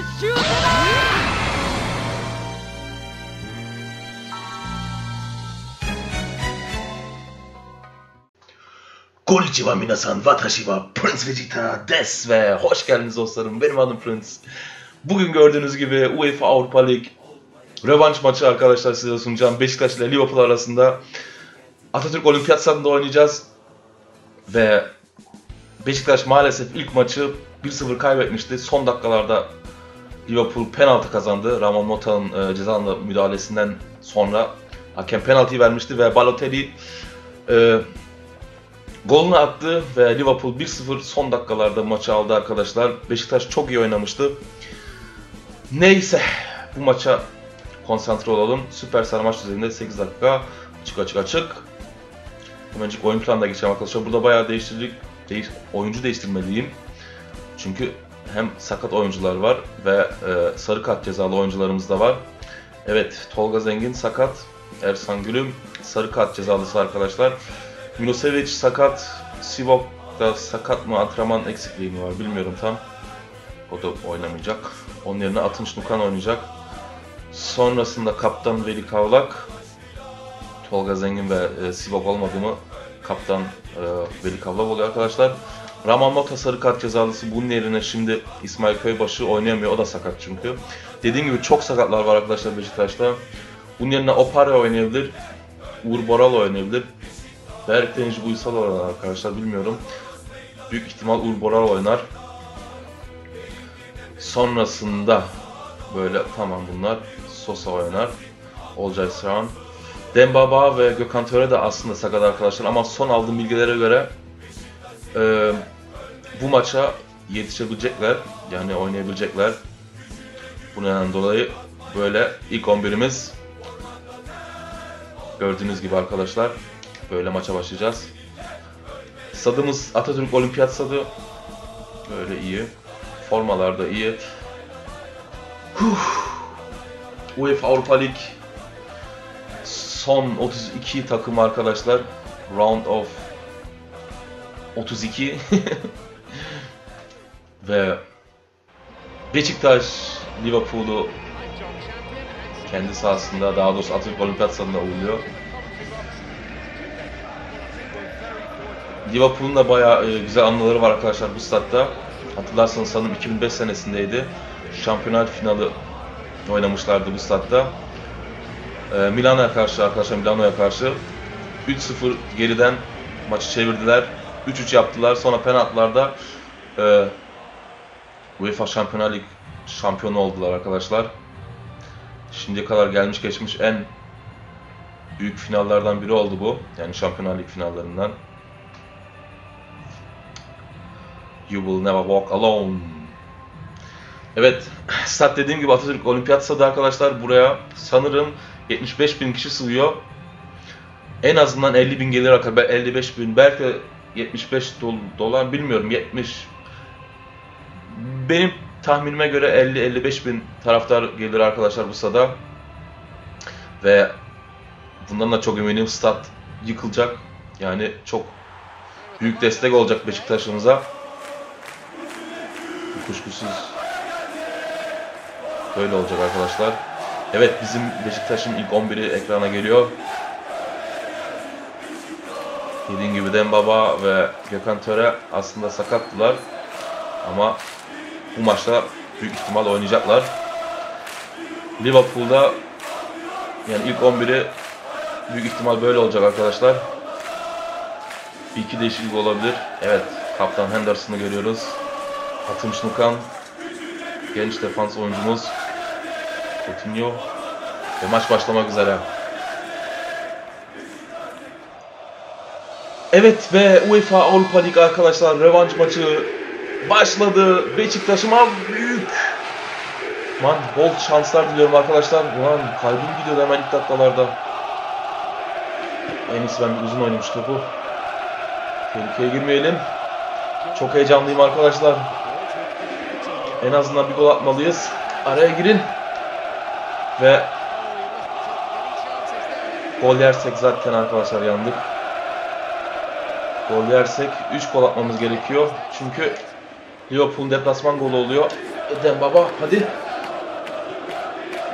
シュートだ Konnichiwa minasan, watashi wa Prince Vegeta des ve hoş geldiniz dostlarım. Benim adım Prince. Bugün gördüğünüz gibi UEFA Avrupa Lig rövanş maçı arkadaşlar size sunacağım. Beşiktaş ile Liverpool arasında Atatürk Olimpiyat Stadı'nda oynayacağız. Ve Beşiktaş maalesef ilk maçı 1-0 kaybetmişti. Son dakikalarda Liverpool penaltı kazandı. Ramon Mota'nın e, ceza müdahalesinden sonra hakem penaltıyı vermişti ve Balotelli e, Golünü attı ve Liverpool 1-0 son dakikalarda maçı aldı arkadaşlar. Beşiktaş çok iyi oynamıştı. Neyse bu maça konsantre olalım. Süperstar maç düzeninde 8 dakika açık açık açık. Hemencik oyun planına geçelim arkadaşlar. Burada bayağı değiştirdik. Değiş, oyuncu değiştirmeliyim. Çünkü hem sakat oyuncular var ve e, sarı kart cezalı oyuncularımız da var. Evet Tolga Zengin sakat. Ersan Gülüm sarı kart cezalısı arkadaşlar. Milosevic sakat, Sivok da sakat mı, antrenman eksikliği mi var bilmiyorum tam. O da oynamayacak. Onun yerine Atınç Nukan oynayacak. Sonrasında kaptan Veli Kavlak, Tolga Zengin ve e, Sivok olmadı mı kaptan e, Veli Kavlak oluyor arkadaşlar. Raman Mota sarı kart cezalısı bunun yerine şimdi İsmail Köybaşı oynayamıyor. O da sakat çünkü. Dediğim gibi çok sakatlar var arkadaşlar Beşiktaş'ta. Bunun yerine Opare oynayabilir. Uğur Boral oynayabilir. Berk Denizci Uysal oynar arkadaşlar bilmiyorum. Büyük ihtimal Uğur Boral oynar. Sonrasında böyle tamam bunlar Sosa oynar. Olcay Sıran. Dembaba ve Gökhan Töre de aslında sakat arkadaşlar ama son aldığım bilgilere göre e, bu maça yetişebilecekler. Yani oynayabilecekler. Bu nedenden dolayı böyle ilk 11'imiz gördüğünüz gibi arkadaşlar böyle maça başlayacağız. Stadımız Atatürk Olimpiyat Stadı. Böyle iyi. Formalar da iyi. Huh. UEFA Avrupa Lig son 32 takım arkadaşlar. Round of 32 ve Beşiktaş Liverpool'u kendi sahasında daha doğrusu Atatürk Olimpiyat Stadı'nda uğurluyor. Liverpool'un da bayağı e, güzel anıları var arkadaşlar bu statta. Hatırlarsanız sanırım 2005 senesindeydi. Şampiyonat finali oynamışlardı bu statta. E, Milano'ya karşı arkadaşlar Milano'ya karşı 3-0 geriden maçı çevirdiler. 3-3 yaptılar. Sonra penaltılarda e, UEFA Şampiyonlar Lig şampiyonu oldular arkadaşlar. Şimdiye kadar gelmiş geçmiş en büyük finallerden biri oldu bu. Yani Şampiyonlar Lig finallerinden. You will never walk alone. Evet, stat dediğim gibi Atatürk Olimpiyat Stadı arkadaşlar buraya sanırım 75 bin kişi sığıyor. En azından 50 bin gelir arkadaşlar. 55 bin belki 75 dolar bilmiyorum 70. Benim tahminime göre 50-55 bin taraftar gelir arkadaşlar bu stada. Ve bundan da çok eminim stat yıkılacak. Yani çok büyük destek olacak Beşiktaş'ımıza. Kuşkusuz böyle olacak arkadaşlar. Evet bizim Beşiktaş'ın ilk 11'i ekrana geliyor. Dediğim gibi Dembaba ve Gökhan Töre aslında sakattılar. Ama bu maçta büyük ihtimal oynayacaklar. Liverpool'da yani ilk 11'i büyük ihtimal böyle olacak arkadaşlar. Bir iki değişiklik olabilir. Evet, kaptan Henderson'ı görüyoruz. Atılmış Nukan, genç defans oyuncumuz Coutinho ve maç başlamak üzere. Evet ve UEFA Avrupa Lig arkadaşlar rövanş maçı başladı. Beşiktaş'ıma büyük Man bol şanslar diliyorum arkadaşlar. Ulan kalbim gidiyor hemen ilk dakikalarda. En iyisi ben uzun oynamış topu. Tehlikeye girmeyelim. Çok heyecanlıyım arkadaşlar. En azından bir gol atmalıyız. Araya girin. Ve gol yersek zaten arkadaşlar yandık. Gol yersek 3 gol atmamız gerekiyor. Çünkü Liverpool'un deplasman golü oluyor. Eden baba hadi.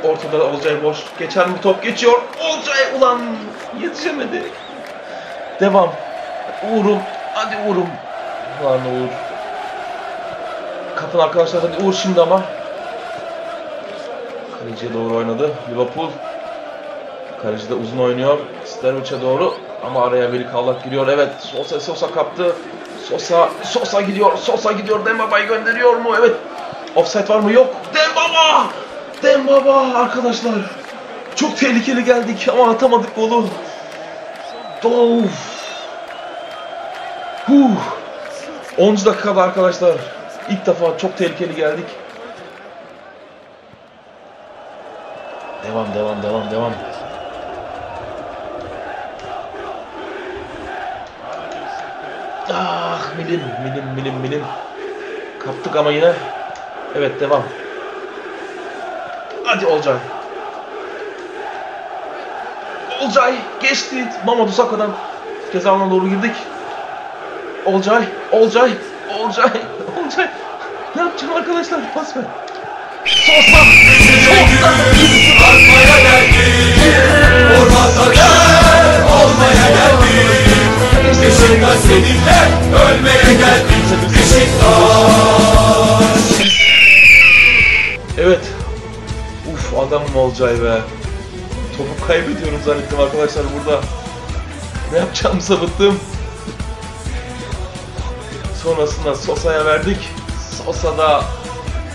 Ortada Olcay boş. Geçer mi top geçiyor. Olcay ulan yetişemedi. Devam. Uğur'um. Hadi Uğur'um. Ulan Uğur. Kapın arkadaşlar hadi Uğur şimdi ama. Kaleciye doğru oynadı. Liverpool. Kaleci de uzun oynuyor. Sterovic'e doğru. Ama araya Veli Kavlak giriyor. Evet. Sosa Sosa kaptı. Sosa Sosa gidiyor. Sosa gidiyor. Dembaba'yı gönderiyor mu? Evet. Offside var mı? Yok. Dembaba! Dembaba arkadaşlar. Çok tehlikeli geldik ama atamadık golü. Of. Huh. 10. dakikada arkadaşlar. İlk defa çok tehlikeli geldik. Devam devam devam devam. Ah milim milim milim milim. Kaptık ama yine. Evet devam. Hadi Olcay. Olcay geçti. Mamadou Saka'dan ceza alanına doğru girdik. Olcay, Olcay, Olcay, Olcay. Ne yapacağım arkadaşlar? Pas ver. Sosa! Sosa! Olcay be. Topu kaybediyorum zannettim arkadaşlar burada. Ne yapacağımı sabıttım. Sonrasında Sosa'ya verdik. Sosa da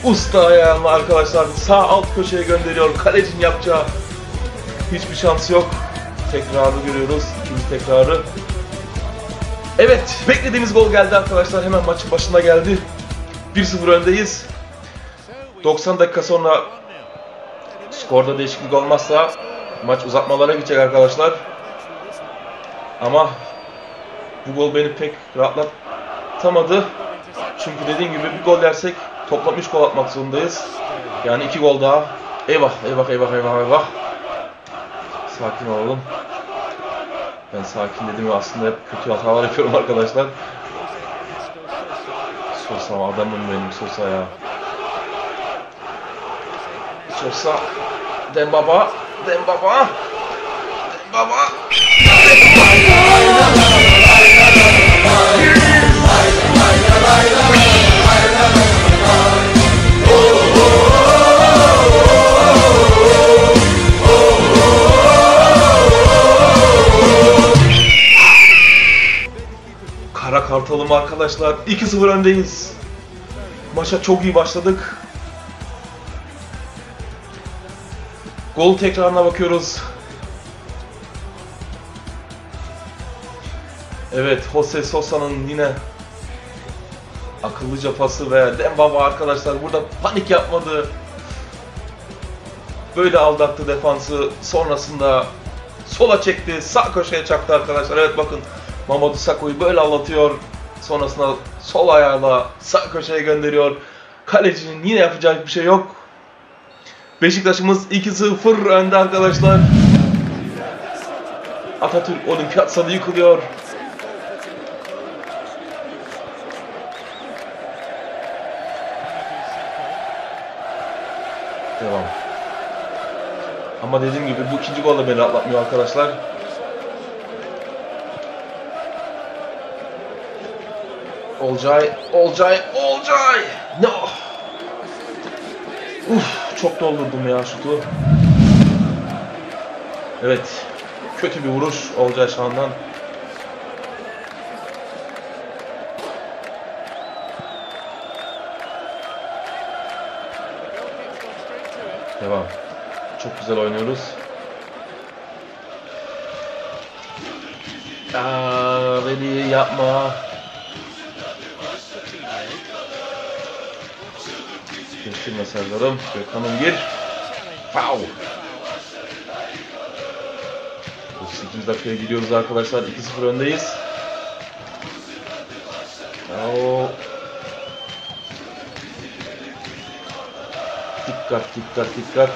usta ayağını arkadaşlar sağ alt köşeye gönderiyor. Kalecinin yapacağı hiçbir şansı yok. Tekrarı görüyoruz. İkinci tekrarı. Evet, beklediğimiz gol geldi arkadaşlar. Hemen maçın başında geldi. 1-0 öndeyiz. 90 dakika sonra skorda değişiklik olmazsa maç uzatmalara gidecek arkadaşlar. Ama bu gol beni pek rahatlatamadı. Çünkü dediğim gibi bir gol yersek toplam 3 gol atmak zorundayız. Yani 2 gol daha. Eyvah, eyvah, eyvah, eyvah, eyvah. Sakin olalım. Ben sakin dedim ve aslında hep kötü hatalar yapıyorum arkadaşlar. Sosa adamım benim Sosa ya. Sosa. Dembaba. Dembaba. Dembaba. Kara Kartalım arkadaşlar 2-0 öndeyiz. Maça çok iyi başladık. Gol tekrarına bakıyoruz. Evet, Jose Sosa'nın yine akıllıca pası ve Dembaba arkadaşlar burada panik yapmadı. Böyle aldattı defansı. Sonrasında sola çekti, sağ köşeye çaktı arkadaşlar. Evet bakın Mamadou Sakho'yu böyle aldatıyor. Sonrasında sol ayağıyla sağ köşeye gönderiyor. Kalecinin yine yapacak bir şey yok. Beşiktaş'ımız 2-0 önde arkadaşlar. Atatürk Olimpiyat Stadı yıkılıyor. Devam. Ama dediğim gibi bu ikinci gol de beni rahatlatmıyor arkadaşlar. Olcay, Olcay, Olcay! No! Uf, çok doldurdum ya şutu. Evet, kötü bir vuruş Olcay Şahan'dan. Devam. Çok güzel oynuyoruz. Aa, beni yapma. Geçirme Serdar'ım. Gökhan'ım gir. Wow. 38 dakikaya gidiyoruz arkadaşlar. 2-0 öndeyiz. Oo. Dikkat, dikkat, dikkat.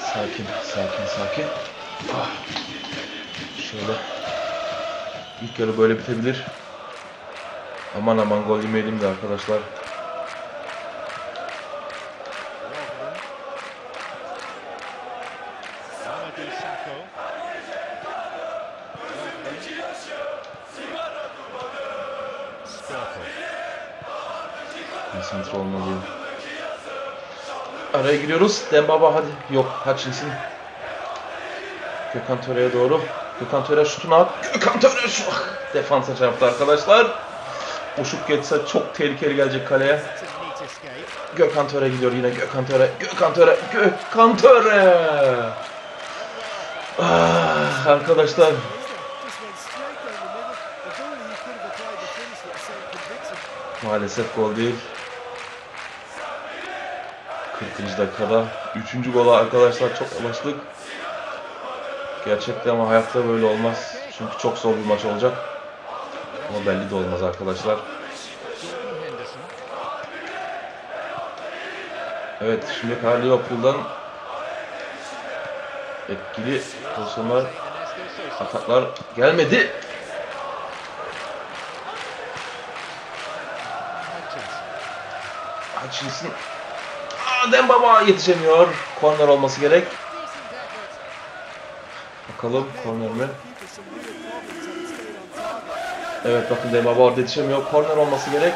Sakin, sakin, sakin. Ah. Şöyle. İlk yarı böyle bitebilir. Aman aman gol yemeyelim de arkadaşlar. Araya giriyoruz. Dembaba hadi. Yok Hutchinson. Gökhan Töre'ye doğru. Gökhan Töre şutunu at. Gökhan Töre şu. Ah, Defansa çarptı arkadaşlar. Boşluk geçse çok tehlikeli gelecek kaleye. Gökhan Töre gidiyor yine. Gökhan Töre. Gökhan Töre. Gökhan Töre. Ah, arkadaşlar maalesef gol değil. Dakikada 3. gola arkadaşlar çok ulaştık. Gerçekten ama hayatta böyle olmaz. Çünkü çok zor bir maç olacak. Ama belli de olmaz arkadaşlar. Evet şimdi kadar Liverpool'dan etkili pozisyonlar, ataklar gelmedi. Hutchinson. Dembaba yetişemiyor. Korner olması gerek. Bakalım korner mi? Evet bakın Dembaba orada yetişemiyor. Korner olması gerek.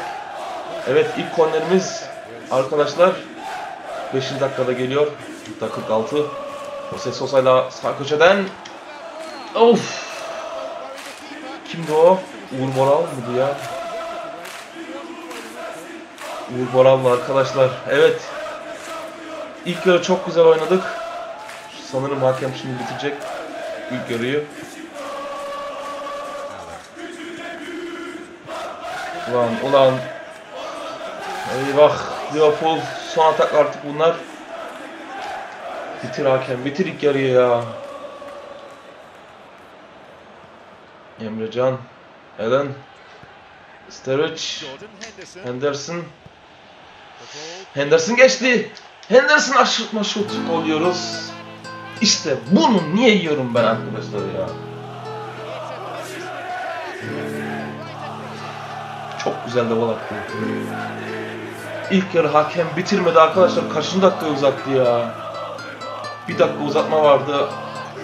Evet ilk kornerimiz arkadaşlar 5. dakikada geliyor. Dakika 46. Jose Sosa'yla sağ köşeden. Of! Kimdi o? Uğur Moral mıydı ya? Uğur Boral'la arkadaşlar. Evet. İlk yarı çok güzel oynadık. Sanırım hakem şimdi bitirecek ilk yarıyı. Ulan ulan. Eyvah. Liverpool son atak artık bunlar. Bitir hakem. Bitir ilk yarıyı ya. Emrecan. Ellen. Sturridge. Henderson. Henderson geçti. Henderson aşırtma şut oluyoruz. İşte bunu niye yiyorum ben arkadaşlar ya. Çok güzel de gol attı. İlk yarı hakem bitirmedi arkadaşlar. Kaçıncı dakika uzattı ya. Bir dakika uzatma vardı.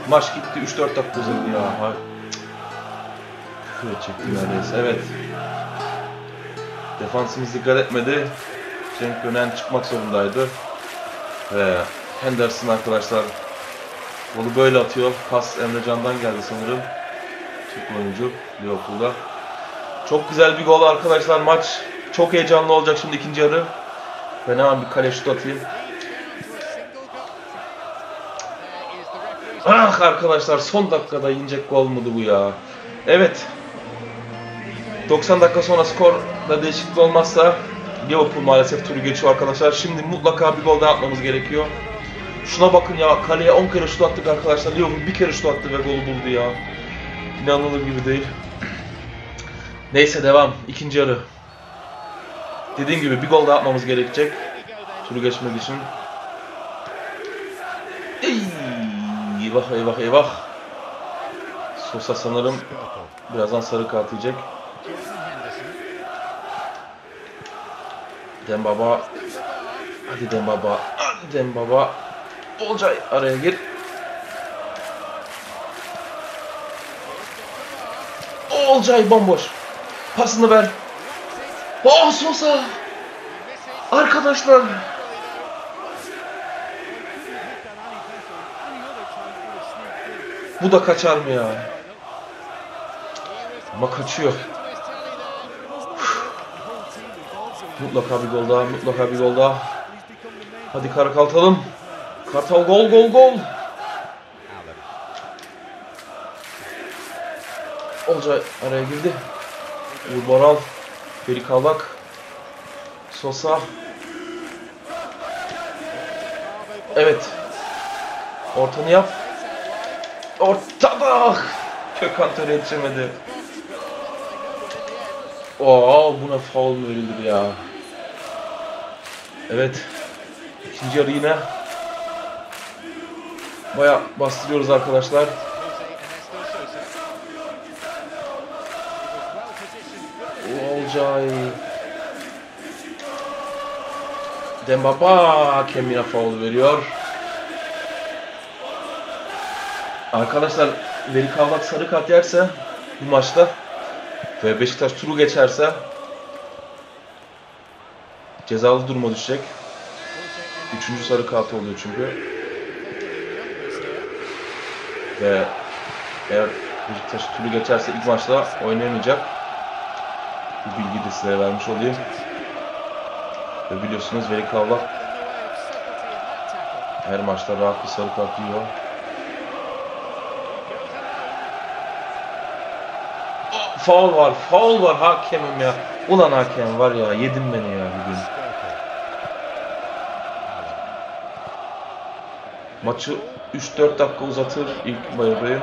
Maç gitti 3-4 dakika uzadı ya. Hay. Edecektim neredeyse. Evet. Defansımız dikkat etmedi. Cenk Gönen çıkmak zorundaydı. Ve Henderson arkadaşlar golü böyle atıyor. Pas Emrecan'dan geldi sanırım. Türk oyuncu Liverpool'da. Çok güzel bir gol arkadaşlar maç. Çok heyecanlı olacak şimdi ikinci yarı. Ben hemen bir kale şut atayım. Ah arkadaşlar son dakikada inecek gol mudu bu ya. Evet. 90 dakika sonra skorda değişiklik olmazsa Liverpool maalesef turu geçiyor arkadaşlar. Şimdi mutlaka bir gol daha atmamız gerekiyor. Şuna bakın ya kaleye 10 kere şut attık arkadaşlar. Liverpool bir kere şut attı ve golü buldu ya. İnanılır gibi değil. Neyse devam. İkinci yarı. Dediğim gibi bir gol daha atmamız gerekecek. Turu geçmek için. Ey, eyvah eyvah eyvah. Sosa sanırım birazdan sarı kart yiyecek. Dembaba. Hadi Dembaba. Hadi Dembaba. Olcay araya gir. Olcay bomboş. Pasını ver. Oh Sosa. Arkadaşlar. Bu da kaçar mı ya? Ama kaçıyor. Mutlaka bir gol daha, mutlaka bir gol daha. Hadi Karakaltalım. Kartal gol gol gol. Olcay araya girdi. Uğur Boral. Feri Kavak. Sosa. Evet. Ortanı yap. Ortada. Kökan Töre yetişemedi. Oo buna faul mu verilir ya? Evet. İkinci yarı yine baya bastırıyoruz arkadaşlar. Olcay. Dembaba hakem yine faul veriyor. Arkadaşlar Veli Kavlak sarı kart yerse bu maçta. Ve Beşiktaş turu geçerse cezalı duruma düşecek. Üçüncü sarı kart oluyor çünkü. Ve eğer Beşiktaş turu geçerse ilk maçta oynayamayacak. Bu bilgiyi de size vermiş olayım. Ve biliyorsunuz Veli Kavlak her maçta rahat bir sarı kart yiyor. Faul var, faul var hakemim ya. Ulan hakem var ya, yedin beni ya bugün. Maçı 3-4 dakika uzatır ilk yarıyı.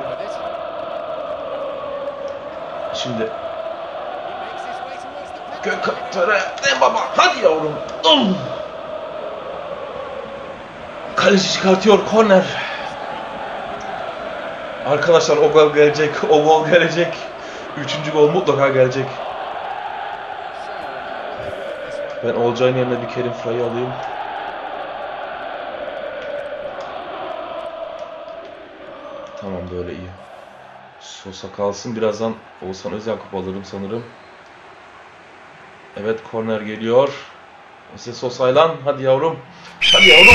Şimdi Gökhan Töre, ne baba, hadi yavrum. Um! Kaleci çıkartıyor, korner. Arkadaşlar o gol gelecek, o gol gelecek. Üçüncü gol mutlaka gelecek. Ben Olcay'ın yerine bir Kerim Fray'ı alayım. Tamam böyle iyi. Sosa kalsın. Birazdan Oğuzhan Özyakup alırım sanırım. Evet korner geliyor. Ose Sosa'yla hadi yavrum. Hadi yavrum.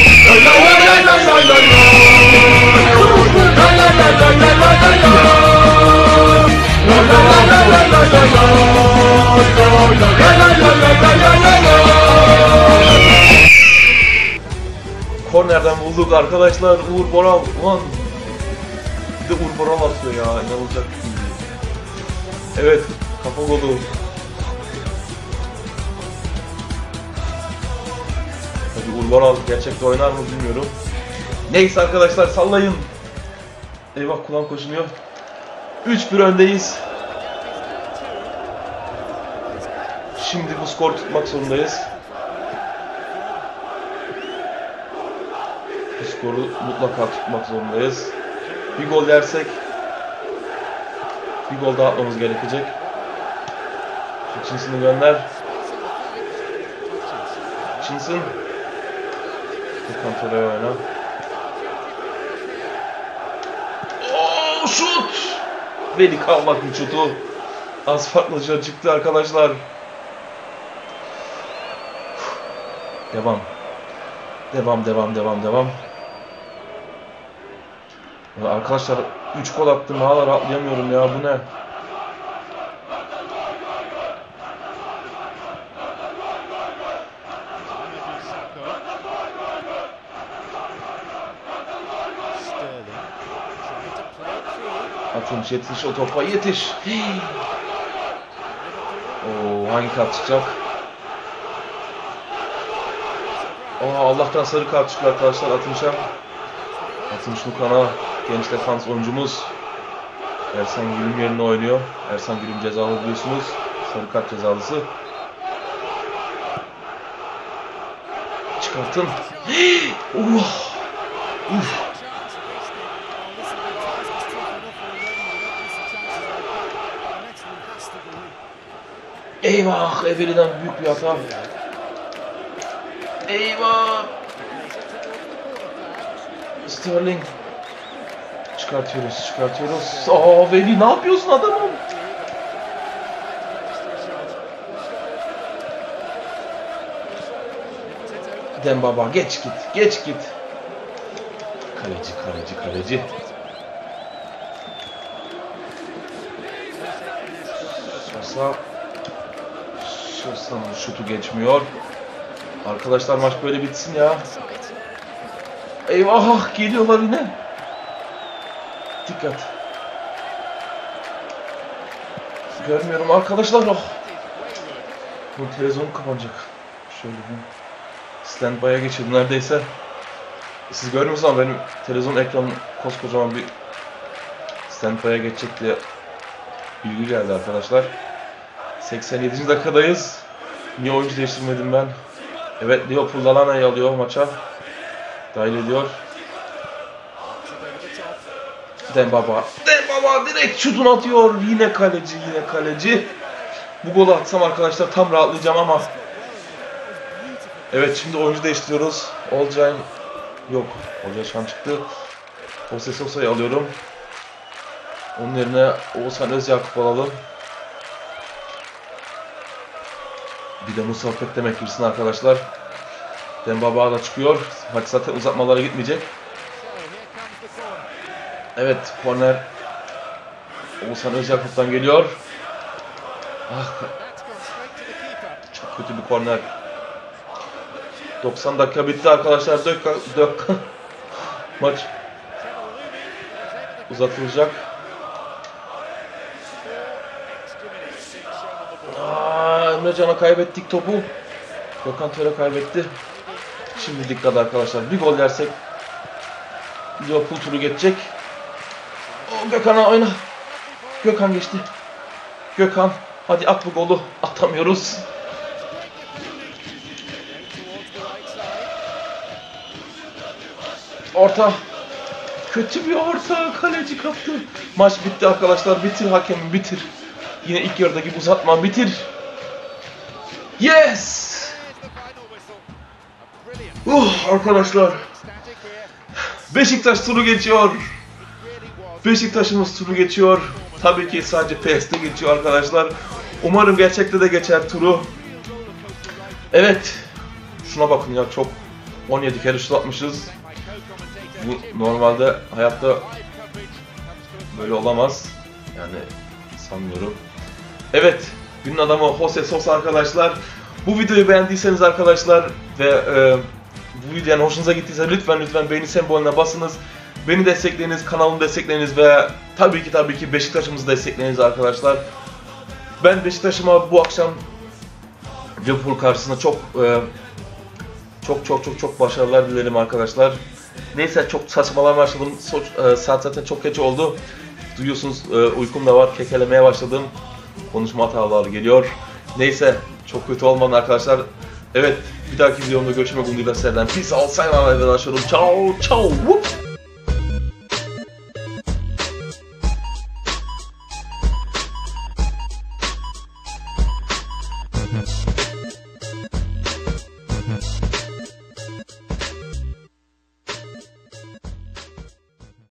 Kornerden bulduk arkadaşlar. Uğur Boral. Ulan. Bir de Uğur Boral atıyor ya. İnanılacak gibi. değil. Evet. Kafa golü. Tabii Uğur Boral gerçekte oynar mı bilmiyorum. Neyse arkadaşlar sallayın. Eyvah kulağım koşunuyor. 3-1 öndeyiz. Şimdi bu skor tutmak zorundayız. Bu skoru mutlaka tutmak zorundayız. Bir gol yersek bir gol daha atmamız gerekecek. Hutchinson'ı gönder. Hutchinson. Töre'ye oyna. Oo, şut! Veli Kavlak'ın şutu. Az farklı çıktı arkadaşlar. Devam. Devam, devam, devam, devam. Arkadaşlar 3 gol attım hala rahatlayamıyorum ya bu ne? Atılmış yetiş o topa yetiş. Oo hangi kart çıkacak? Aa Allah'tan sarı kart çıkıyor arkadaşlar Atılmış'a. Atılmış Nukan'a genç defans oyuncumuz. Ersan Gül'ün yerine oynuyor. Ersan Gül'ün cezalı biliyorsunuz. Sarı kart cezalısı. Çıkartın. Uh. Uf. Eyvah Eveli'den büyük bir hata. Eyvah. Sterling. Çıkartıyoruz, çıkartıyoruz. Aa Veli ne yapıyorsun adamım? Dembaba geç git, geç git. Kaleci, kaleci, kaleci. Sosa. Sosa'nın şutu geçmiyor. Arkadaşlar maç böyle bitsin ya. Eyvah geliyorlar yine. Dikkat. Görmüyorum arkadaşlar. Oh. Bu televizyon kapanacak. Şöyle bir standby'a geçirdim neredeyse. Siz görmüyorsunuz ama benim televizyon ekranı koskocaman bir standby'a geçecek diye bilgi geldi arkadaşlar. 87. dakikadayız. Niye oyuncu değiştirmedim ben? Evet Liverpool Lalana'yı alıyor maça. Dahil ediyor. Dembaba. Dembaba direkt şutunu atıyor. Yine kaleci, yine kaleci. Bu golü atsam arkadaşlar tam rahatlayacağım ama. Evet şimdi oyuncu değiştiriyoruz. Olcay yok. Olcay şu an çıktı. Jose Sosa'yı alıyorum. Onun yerine Oğuzhan Özyakup alalım. Bir de Musa demek girsin arkadaşlar. Dembaba da çıkıyor. Maç zaten uzatmalara gitmeyecek. Evet, korner Oğuzhan Özyakup'tan geliyor. Ah, çok kötü bir korner. 90 dakika bitti arkadaşlar. Dök, dök. Maç uzatılacak. Aa, Emrecan'a kaybettik topu. Gökhan Töre kaybetti. Şimdi dikkat arkadaşlar. Bir gol yersek Liverpool turu geçecek. Gökhan'a oyna. Gökhan geçti. Gökhan hadi at bu golü. Atamıyoruz. Orta. Kötü bir orta. Kaleci kaptı. Maç bitti arkadaşlar. Bitir hakem bitir. Yine ilk yarıda gibi uzatma bitir. Yes! Uh arkadaşlar. Beşiktaş turu geçiyor. Beşiktaş'ımız turu geçiyor. Tabii ki sadece PS'de geçiyor arkadaşlar. Umarım gerçekte de geçer turu. Evet. Şuna bakın ya çok 17 kere şut atmışız. Bu normalde hayatta böyle olamaz. Yani sanmıyorum. Evet. Günün adamı Jose Sosa arkadaşlar. Bu videoyu beğendiyseniz arkadaşlar ve e, bu videonun hoşunuza gittiyse lütfen lütfen beğeni sembolüne basınız. Beni destekleriniz, kanalımı destekleriniz ve tabii ki tabii ki Beşiktaş'ımızı destekleriniz arkadaşlar. Ben Beşiktaş'ıma bu akşam Liverpool karşısında çok e, çok çok çok çok başarılar dilerim arkadaşlar. Neyse çok saçmalamaya başladım. E, saat zaten çok geç oldu. Duyuyorsunuz e, uykum da var. Kekelemeye başladım. Konuşma hataları geliyor. Neyse çok kötü olmadı arkadaşlar. Evet bir dahaki videomda görüşmek umuduyla sizlerden. Peace out. Sayın arkadaşlarım. Ciao ciao. Whoop.